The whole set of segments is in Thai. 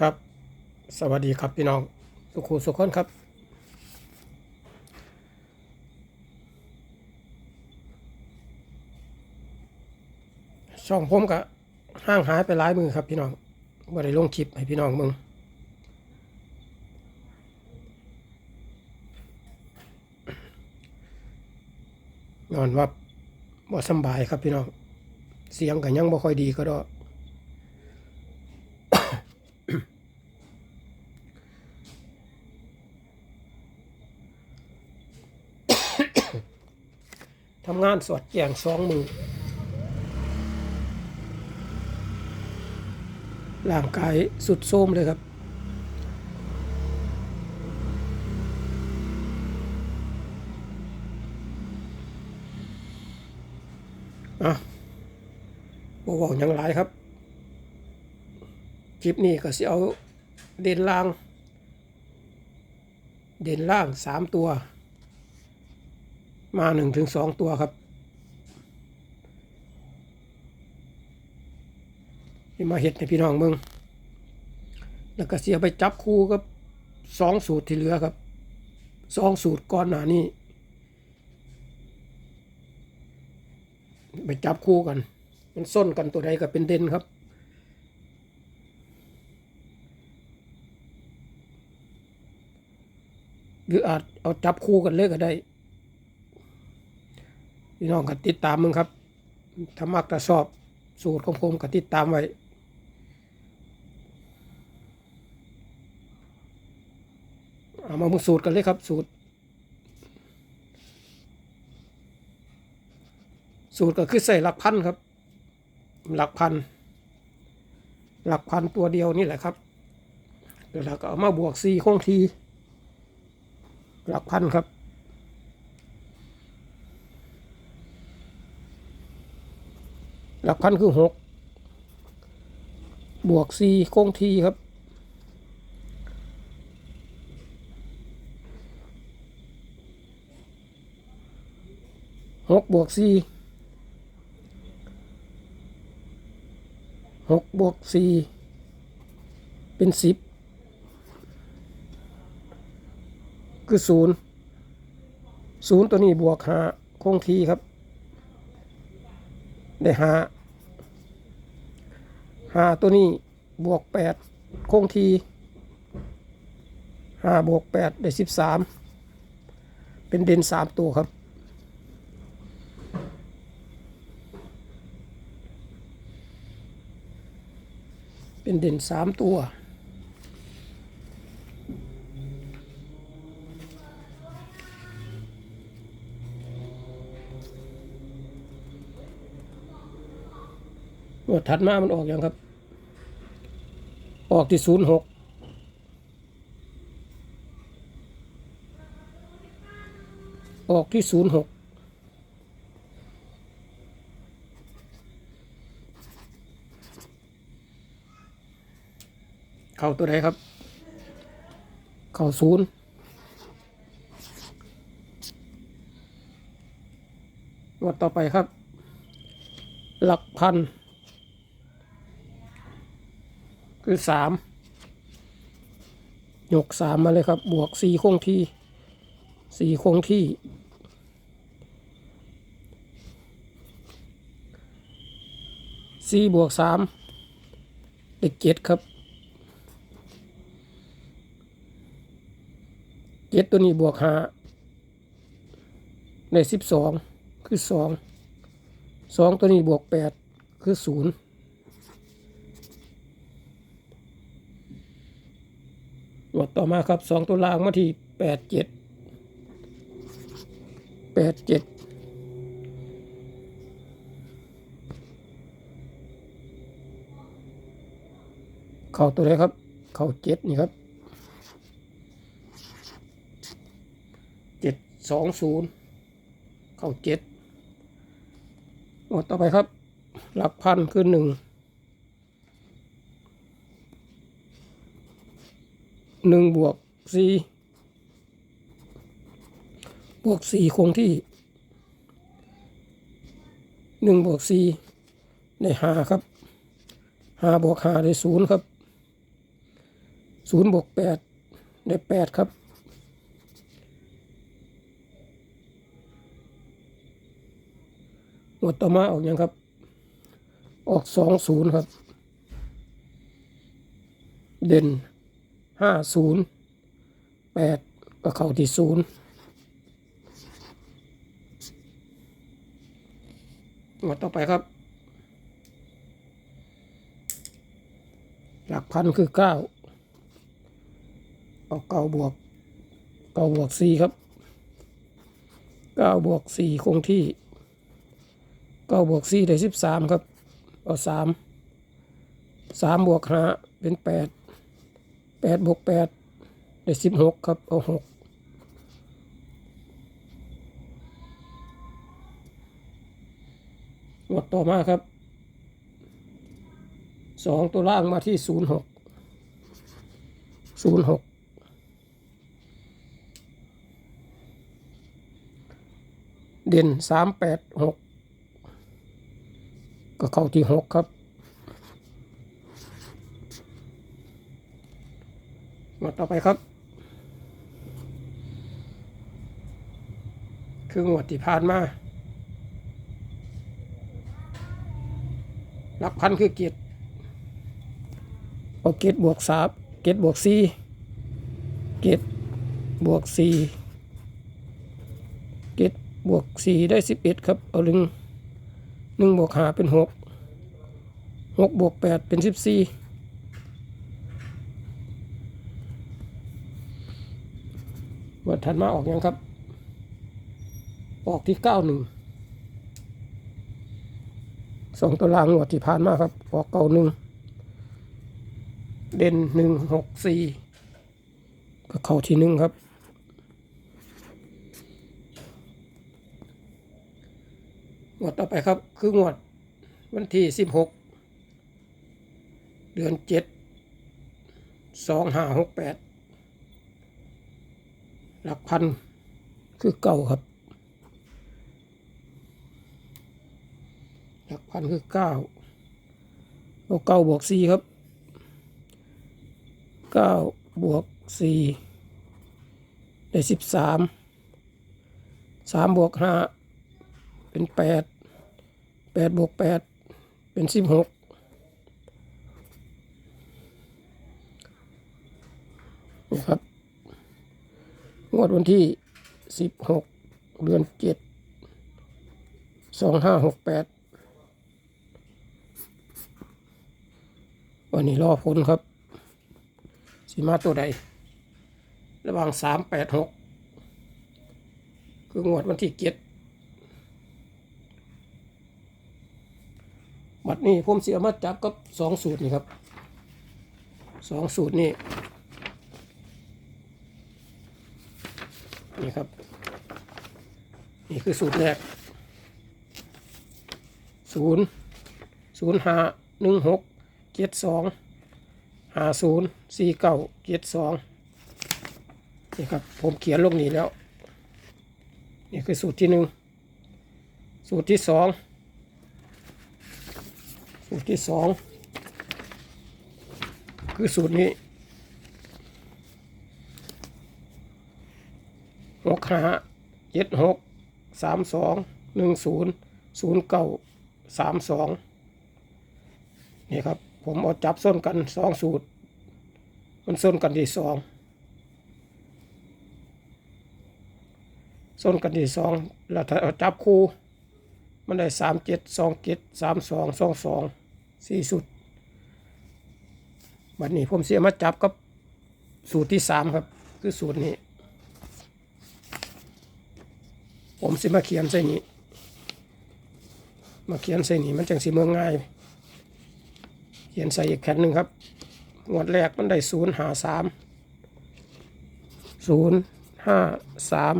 ครับ สวัสดีครับพี่น้อง สุขุสุขคนครับ ช่องผมก็ห่างหายไปหลายมือครับพี่น้องว่าได้ลงคลิปให้พี่น้องมึงนอนว่าบ่สบายครับพี่น้อง เสียงก็ยังบ่ค่อยดีก็ดอก ทำงานสอดแจงสองมือร่างกายสุดโทมเลยครับ อะบอบอกอย่างไรครับ คลิปนี้ก็สิเอาเด่นล่าง เด่นล่างสามตัว มาหนึ่งถึงสองตัวครับ ที่มาเห็ดในพี่น้องเมืองแล้วก็เสียไปจับคู่กับสองสูตรที่เหลือครับสองสูตรก่อนหน้านี้ไปจับคู่กัน มันส้นกันตัวใดก็เป็นเด่นครับ หรืออาจเอาจับคู่กันเลยก็ได้ พี่น้องก็ติดตามมึงครับถ้ามักแต่ชอบสูตรของผมก็ติดตามไว้ เอา มามึงสูตรกันเลยครับ สูตร สูตรก็คือใส่หลักพันครับ หลักพัน หลักพันตัวเดียวนี่แหละครับแล้วเราก็เอามาบวกสี่คงที หลักพันครับหลักพันคือหกบวกสี่คงทีครับ หกบวกสี่หกบวกสี่เป็นสิบคือศูนย์ศูนย์ตัวนี้บวกห้าคงทีครับ ได้ห้าห้าตัวนี้บวกแปดคงทีห้าบวกแปดได้สิบสามเป็นเด่นสามตัวครับ เป็นเด่นสามตัว งวดถัดมามันออกอย่างครับ ออกที่ศูนย์หกออกที่ศูนย์หก เข้าตัวไหนครับ เข้าศูนย์งวดต่อไปครับ หลักพัน คือสามยกสามมาเลยครับ บวกสี่คงที่สี่คงที่สี่บวกสามได้เจ็ดครับ เจ็ดตัวนี้บวกห้าในสิบสองคือสองสองตัวนี้บวกแปดคือศูนย์หมดต่อมาครับสองตัวล่างมาที่แปดเจ็ดแปดเจ็ดเข้าตัวไหนครับ เข้าเจ็ดนี่ครับ เจ็ด สองศูนย์เข้าเจ็ดหมดต่อไปครับ หลักพันคือหนึ่งหนึ่งบวกสี่บวกสี่คงที่หนึ่งบวกสี่ได้ห้าครับห้าบวกห้าได้ศูนย์ครับศูนย์บวกแปดได้แปดครับ หม วดต่อมาออกยังครับ ออกสองศูนย์ครับ เด่นห้าศูนย์แปดก็เข้าที่ศูนย์หมวดต่อไปครับ หลักพันคือเก้าเอาเก้าบวกเก้าบวกสี่ครับเก้าบวกสี่คงที่ เก้าบวกสี่ได้สิบสามครับเอาสามสามบวกห้าเป็นแปดแปดบวกแปดได้สิบหกครับเอาหกหมดต่อมาครับสองตัวล่างมาที่ศูนย์หกศูนย์หกเด่นสามแปดหก ก็เข้าที่หกครับ มาต่อไปครับ คืองวดที่ผ่านมาหลักพันคือเกียรติเอาเกตบวกสามเกียรบวกสี่เกียรบวกสี่เกียรบวกสี่ได้สิบเอ็ดครับ เอาหนึ่ง หนึ่งบวกหาเป็นหกหกบวกแปดเป็นสิบสี่วันถัดมาออกยังครับ ออกที่เก้าหนึ่งสองตัวล่างงวดที่ผ่านมาครับ ออกเก้าหนึ่งเด่นหนึ่งหกสี่ก็เข้าที่หนึ่งครับ วดต่อไปครับ คืองวดวันที่สิบหกเดือนเจ็ดสองห้าหกแปดหลักพันคือเก่าครับ หลักพันคือเก้าเอาเก้าบวกสี่ครับเก้าบวกสี่ได้สิบสามสามบวกห้าเป็นแปด แปดบวกแปดเป็นสิบหกนี่ครับ งวดวันที่สิบหกเดือนเจ็ดสองห้าหกแปดวันนี้รอผลครับ สีมาตัวใด ระหว่างสามแปดหกคืองวดวันที่เจ็ด บัดนี้ผมเสียมาจับกับสองสูตรนี่ครับสองสูตรนี่นี่ครับ นี่คือสูตรแรกศูนย์ศูนย์ห้าหนึ่งหกเจ็ดสองห้าศูนย์สี่เก้าเจ็ดสองนี่ครับ ผมเขียนลงนี้แล้ว นี่คือสูตรที่หนึ่งสูตรที่สอง สูตรที่สองคือสูตรนี้หกห้าเจ็ดหกสามสองหนึ่งศูนย์ศูนย์เก้าสามสองนี่ครับ ผมเอาจับส้นกันสองสูตร มันส้นกันที่สองส้นกันที่สองแล้วถ้าเอาจับคู่ มันได้สามเจ็ดสองเจ็ดสามสองสองสอง สี่สุดวันนี้ผมเสียมาจับกับสูตรที่สามครับ คือสูตรนี้ ผมสิมาเขียนใส่นี้ มาเขียนใส่นี้มันจังสีเมืองง่าย เขียนใส่อีกแผ่นหนึ่งครับงวดแรกมันได้ศูนย์หาสามศูนย์ห้าสาม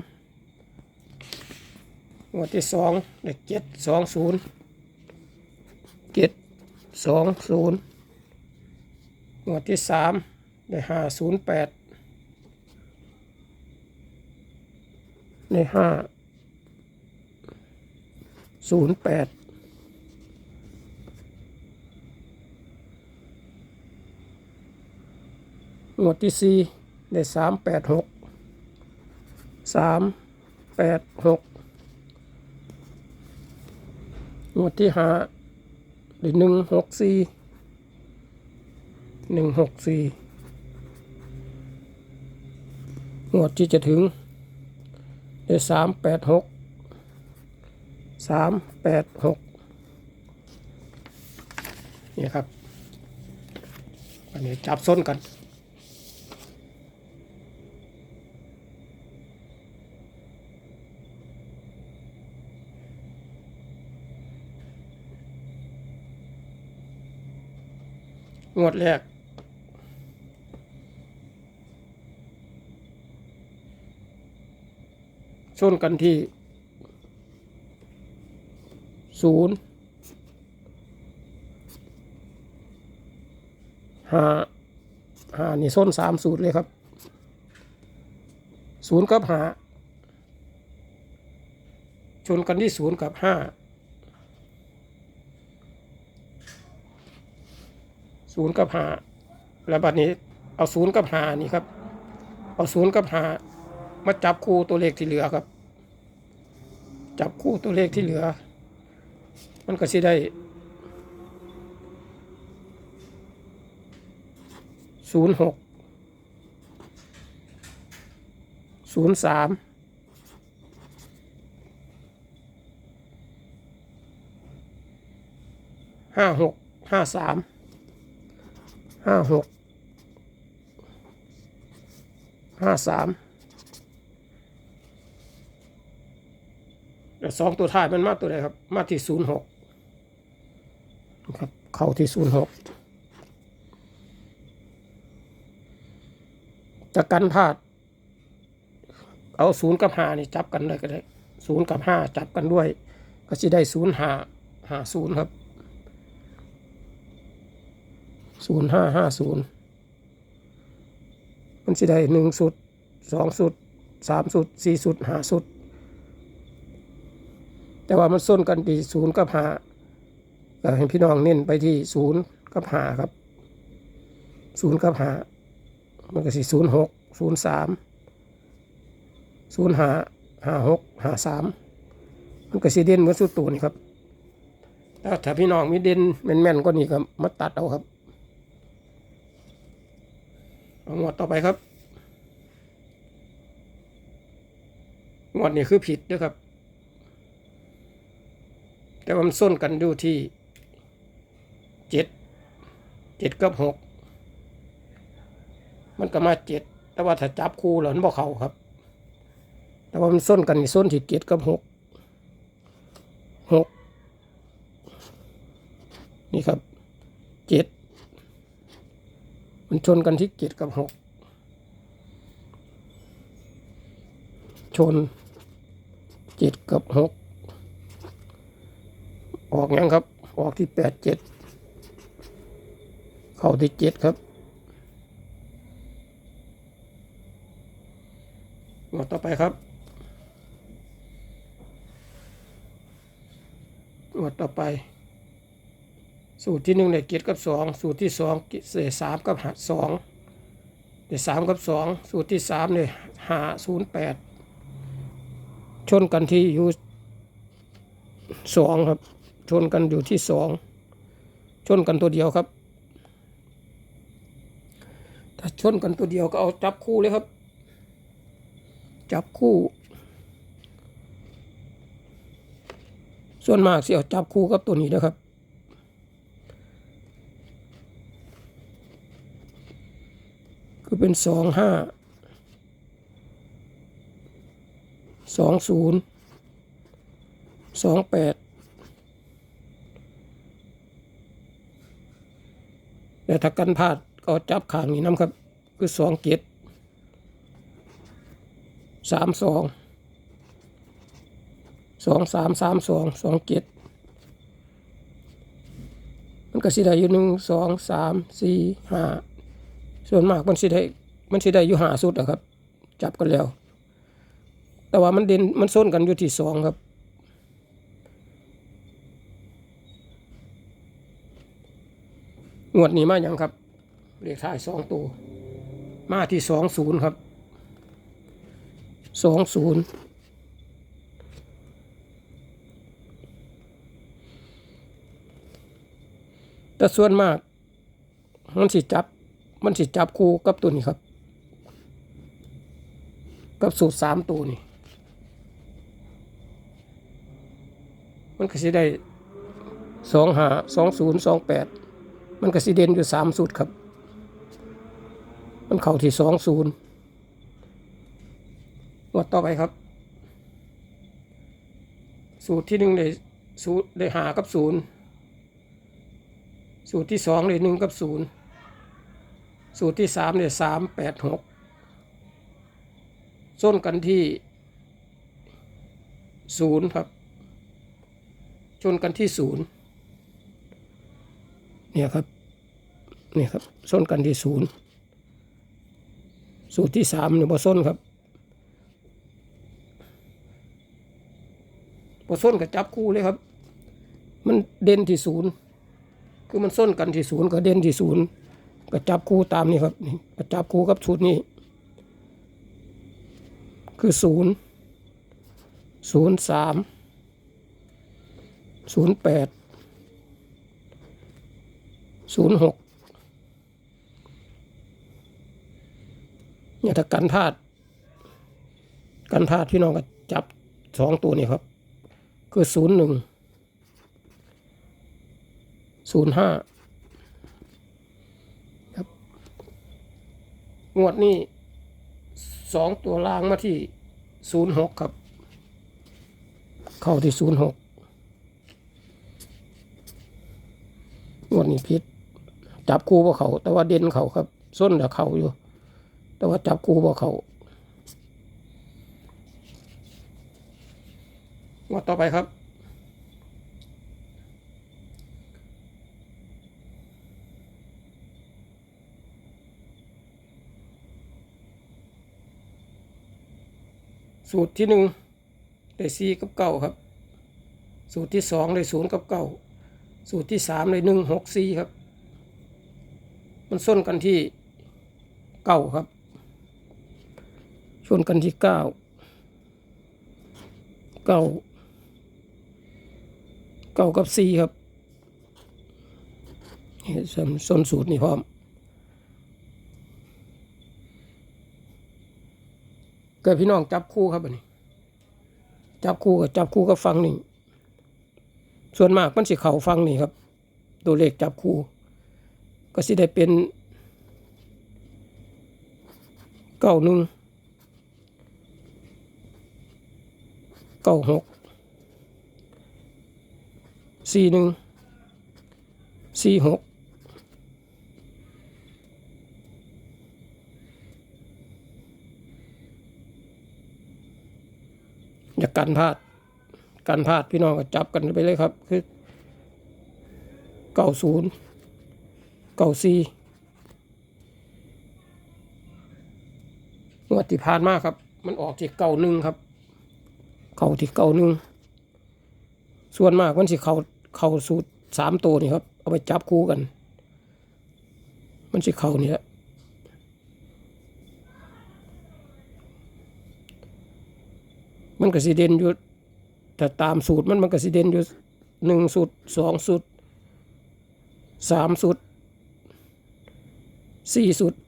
งวดที่สองได้เจ็ดสองศูนย์ สองศูนย์งวดที่สามได้ห้าศูนย์แปดได้ห้าศูนย์แปดงวดที่สี่ได้สามแปดหกสามแปดหกงวดที่ห้า รือหนึ่งหกสี่หนึ่งหกสี่งวดที่จะถึงเด้สามแปดหกสามแปดหกนี่ครับอันนี้จับส้นกัน งวดแรกส้นกันที่ศูนย์ห้าห้านี่ส้นสามสูตรเลยครับศูนย์กับห้าชนกันที่ศูนย์กับห้า ศูนย์กับหาแล้วบัดนี้เอาศูนย์กับหานี่ครับ เอาศูนย์กับหามาจับคู่ตัวเลขที่เหลือครับ จับคู่ตัวเลขที่เหลือ มันก็สิได้ศูนย์หกศูนย์สามห้าหกห้าสาม ห้าหกห้าสามแต่สองตัวท้ายมันมาตัวไหนครับ มาที่ศูนย์หกครับ เข้าที่ศูนย์หกจะกันพลาด เอาศูนย์กับห้านี่จับกันได้ก็ได้ศูนย์กับห้าจับกันด้วย ก็จะได้ศูนย์ห้าห้าศูนย์ครับ ศูนย์ห้าห้าศูนย์มันจะได้หนึ่งสุดสองสุดสามสุดสี่สุดห้าสุด แต่ว่ามันส้นกันที่ศูนย์กับห้าก็ให้พี่น้องเน้นไปที่ศูนย์กับห้าครับศูนย์กับห้ามันก็สิศูนย์หกศูนย์สามศูนย์ห้าห้าหกห้าสามมันก็สิเด่นเหมือนสุดตัวนี่ครับถ้าพี่น้องมีเด่นแม่นๆก็นี่ก็มาตัดเอาครับ เอางวดต่อไปครับงวดนี้คือผิดด้วยครับ แต่ว่ามันส้นกันอยู่ที่เจ็ดเจ็ดกับหกมันก็มาเจ็ดแต่ว่าถ้าจับคู่แล้วมันบ่เขาครับ แต่ว่ามันส้นกันส้นที่เจ็ดกับหกหกนี่ครับเจ็ด มันชนกันที่เจ็ดกับหกชนเจ็ดกับหกออกยังครับ ออกที่แปดเจ็ดเข้าที่เจ็ดครับงวดต่อไปครับงวดต่อไป สูตรที่หนึ่งได้เกียรกับสองสูตรที่สองเศษสามกับหาสองได้สามกับสองสูตรที่สามเนี่ยหาศูนย์แปดชนกันที่อยู่สองครับ ชนกันอยู่ที่สองชนกันตัวเดียวครับ ถ้าชนกันตัวเดียวก็เอาจับคู่เลยครับ จับคู่ ส่วนมากสิเอาจับคู่กับตัวนี้นะครับ คือเป็นสองห้าสองศูนย์สองแปดแต่ถ้ากันพลาดก็จับขางนี้น้ำครับ คือสองเจ็ดสามสองสองสามสามสองสองเจ็ดมันก็สิได้อยู่หนึ่งสองสามสี่ห้า ส่วนมากมันสิได้มันสิได้อยู่หาสุดอะครับ จับกันแล้ว แต่ว่ามันเด่นมันส้นกันอยู่ที่สองครับงวดนี้มาอย่างครับเลขท้ายสองตัว มาที่สองศูนย์ครับสองศูนย์แต่ส่วนมาก มันสิจับ มันสิจับคู่กับตัวนี้ครับ กับสูตรสามตัวนี่ มันก็สิได้สองหาสองศูนย์สองแปดมันก็สิเด่นอยู่สามสูตรครับ มันเข้าที่สองศูนย์งวดต่อไปครับ สูตรที่หนึ่งได้สูตรได้หากับศูนย์สูตรที่สองได้หนึ่งกับศูนย์ สูตรที่สามได้สามแปดหกส้นกันที่ศูนย์ครับ ชนกันที่ศูนย์เนี่ยครับเนี่ยครับส้นกันที่ศูนย์สูตรที่สามเนี่ยบอส้นครับบอส้นกับจับคู่เลยครับ มันเด่นที่ศูนย์คือมันส้นกันที่ศูนย์กับเด่นที่ศูนย์ ก็จับคู่ตามนี่ครับนี่ก็จับคู่กับชุดนี้ คือศูนย์ศูนย์สามศูนย์แปดศูนย์หกเนี่ยถ้ากันพลาดกันพลาดพี่น้องก็จับสองตัวนี้ครับ คือศูนย์หนึ่งศูนย์ห้าครับ งวดนี้สองตัวล่างมาที่ศูนย์หกครับ เข้าที่ศูนย์หกงวดนี้พิษจับคู่บ่เขาแต่ว่าเด่นเขาครับส้นเดี๋ยวเขาอยู่ แต่ว่าจับคู่บ่เขางวดต่อไปครับ สูตรที่หนึ่งได้สี่กับเก้าครับ สูตรที่สองได้ศูนย์กับเก้าสูตรที่สามเลยหนึ่งหกสี่ครับ มันส้นกันที่เก้าครับชนกันที่เก้าเก้าเก้ากับสี่ครับนี่ส้นส้นสูตรนี่พร้อม เกิดพี่น้องจับคู่ครับอันนี้ จับคู่กับจับคู่กับฟังนี่ส่วนมากมันสิเข่าฟังนี่ครับ ตัวเลขจับคู่ ก็สิได้เป็นเก้าหนึ่งเก้าหกสี่หนึ่งสี่หก อย่ากันพลาดการพลาดพี่น้องก็จับกันไปเลยครับ คือเก้าศูนย์เก้าสี่งวดที่ผ่านมาครับ มันออกที่เก้าหนึ่งครับ เข้าที่เก้าหนึ่งส่วนมากมันสิเข้าเข้าสูตรสามตัวนี่ครับ เอาไปจับคู่กัน มันสิเข้านี่แหละ มันก็สิเด่นอยู่ถ้าตามสูตรมันมันก็สิเด่นอยู่หนึ่งสูตรสองสูตรสามสูตรสี่สูตร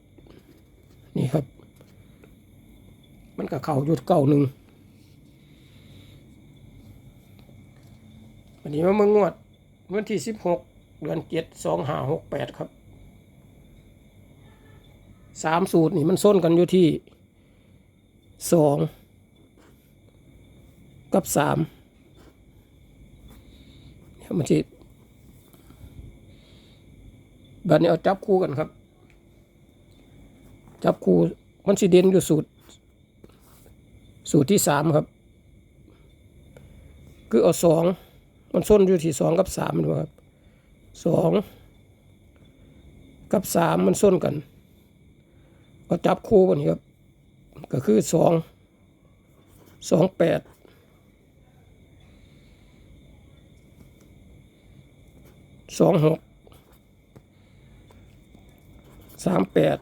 นี่ครับ มันก็เข่าอยู่เก้าหนึ่งวันนี้มาเมื่องวดวันที่สิบหกเดือนเจ็ดสองห้าหกแปดครับสามสูตรนี่มันส้นกันอยู่ที่สอง กับสามเนี่ยมันจะบัดนี้เอาจับคู่กันครับ จับคู่มันสิเด่นอยู่สูตร สูตรที่สามครับ คือเอาสองมันส้นอยู่ที่สองกับสามนะครับสองกับสามมันส้นกันเอาจับคู่กันครับ ก็คือสองสองแปด สองหกสามแปด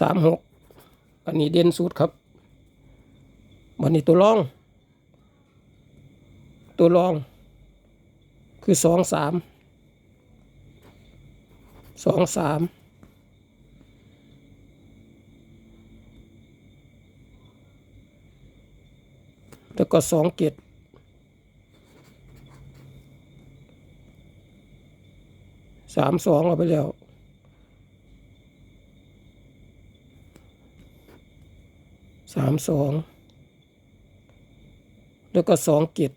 สามหกอันนี้เด่นสุดครับวันนี้ตัวรอง ตัวรอง คือสองสามสองสามแล้วก็สองเจ็ด สามสองเอาไปแล้วสามสองแล้วก็สองเจ็ด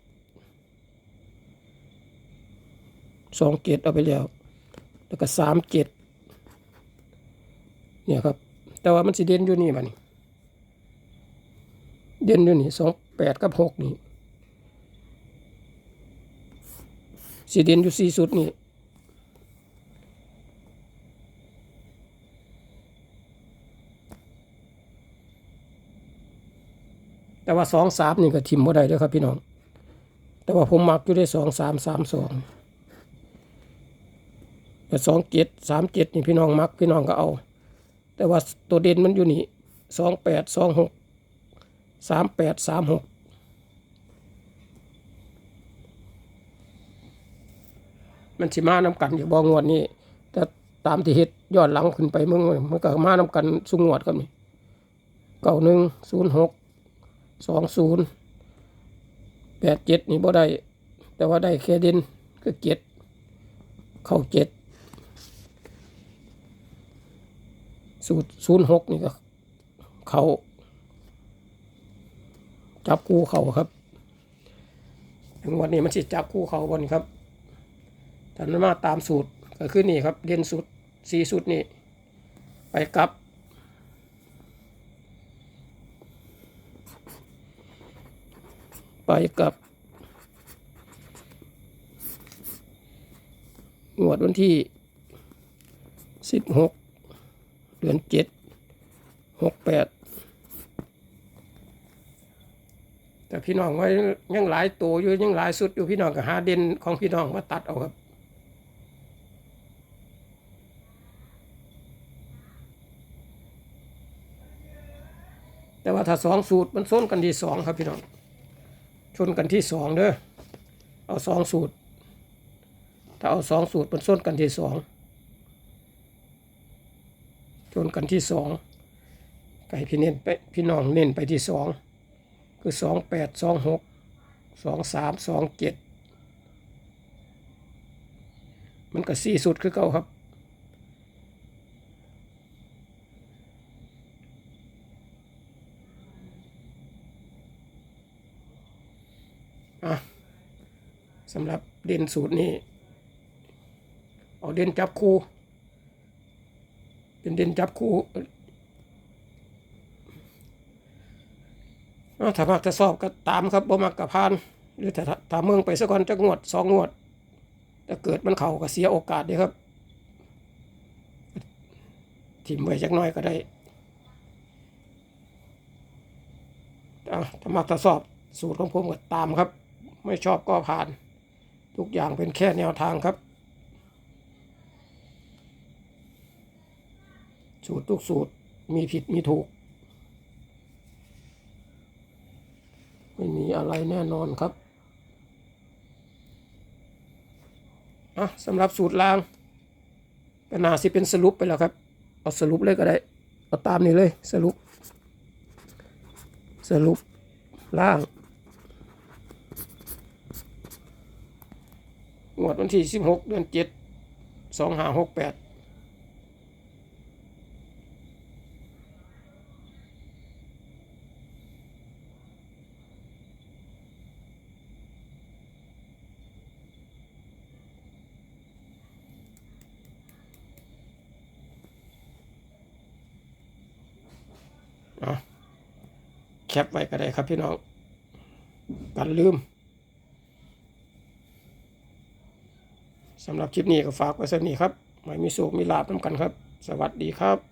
สองเจ็ดเอาไปแล้ว แล้วก็สามเจ็ดเนี่ยครับ แต่ว่ามันสิเด่นอยู่นี่บัดนี้เด่นอยู่นี่สองแปดกับหกนี่สีเด่นอยู่สี่สุดนี่ แต่ว่าสองสามนี่ก็ทิมบ่ได้ด้วยครับพี่น้อง แต่ว่าผมมักอยู่ได้สองสามสามสองแต่สองเจ็ดสามเจ็ดนี่พี่น้องมักพี่น้องก็เอา แต่ว่าตัวเด่นมันอยู่นี่สองแปดสองหกสามแปดสามหกมันสิมาน้ำกันอยู่บองวดนี้แต่ตามที่เฮ็ดยอนหลังขึ้นไปเมื่อมันก็มาน้ำกันสุงวดกันนี่เก้าหนึ่งศูนย์หก สองศูนย์แปดเจ็ดนี่บ่ได้ แต่ว่าได้แค่เด่นก็เจ็ดเข้าเจ็ดสูตรศูนย์หกนี่ก็ เขาจับคู่เขาครับถึงวันนี้มันสิจับคู่เขาบนครับถันมาตามสูตรก็คือนี่ครับเด่นสุดสี่สุดนี่ไปกลับ ไปกับงวดวันที่สิบหกเดือนเจ็ดหกแปดแต่พี่น้องว่ายังหลายตัวอยู่ยังหลายสุดอยู่พี่น้องก็หาเด่นของพี่น้องมาตัดเอาครับแต่ว่าถ้าสองสูตรมันส้นกันที่สองครับพี่น้อง ชนกันที่สองเด้อเอาสองสูตร ถ้าเอาสองสูตรมันส้นกันที่สองชนกันที่สองไก่พี่เน้นไปพี่น้องเน้นไปที่สองคือสองแปดสองหกสองสามสองเจ็ดมันก็สี่สุดคือเก่าครับ สำหรับเด่นสูตรนี้ เอาเด่นจับคู่ เป็นเด่นจับคู่อ้าวถ้ามักจะสอบก็ตามครับบ่มักกับพาน หรือถ้าถ้าเมืองไปสักก่อนจะงวดสองงวดถ้าเกิดมันเข่าก็เสียโอกาสเดีครับถิ่มไว้จักน้อยก็ได้ถ้ามักจะสอบสูตรของผมก็ตามครับ ไม่ชอบก็ผ่าน ทุกอย่างเป็นแค่แนวทางครับ สูตรทุกสูตรมีผิดมีถูก ไม่มีอะไรแน่นอนครับอะสำหรับสูตรล่างก็น่าสิเป็นสรุปไปแล้วครับ เอาสรุปเลยก็ได้ เอาตามนี้เลยสรุป สรุปล่าง งวดวันที่สิบหกเดือนเจ็ดสองห้าหกแปดอะแคปไว้ก็ได้ครับพี่น้องกันลืม สำหรับคลิปนี้ก็ฝากไว้สักนี้ครับไม่มีโศกมีลาบน้ำกันครับ สวัสดีครับ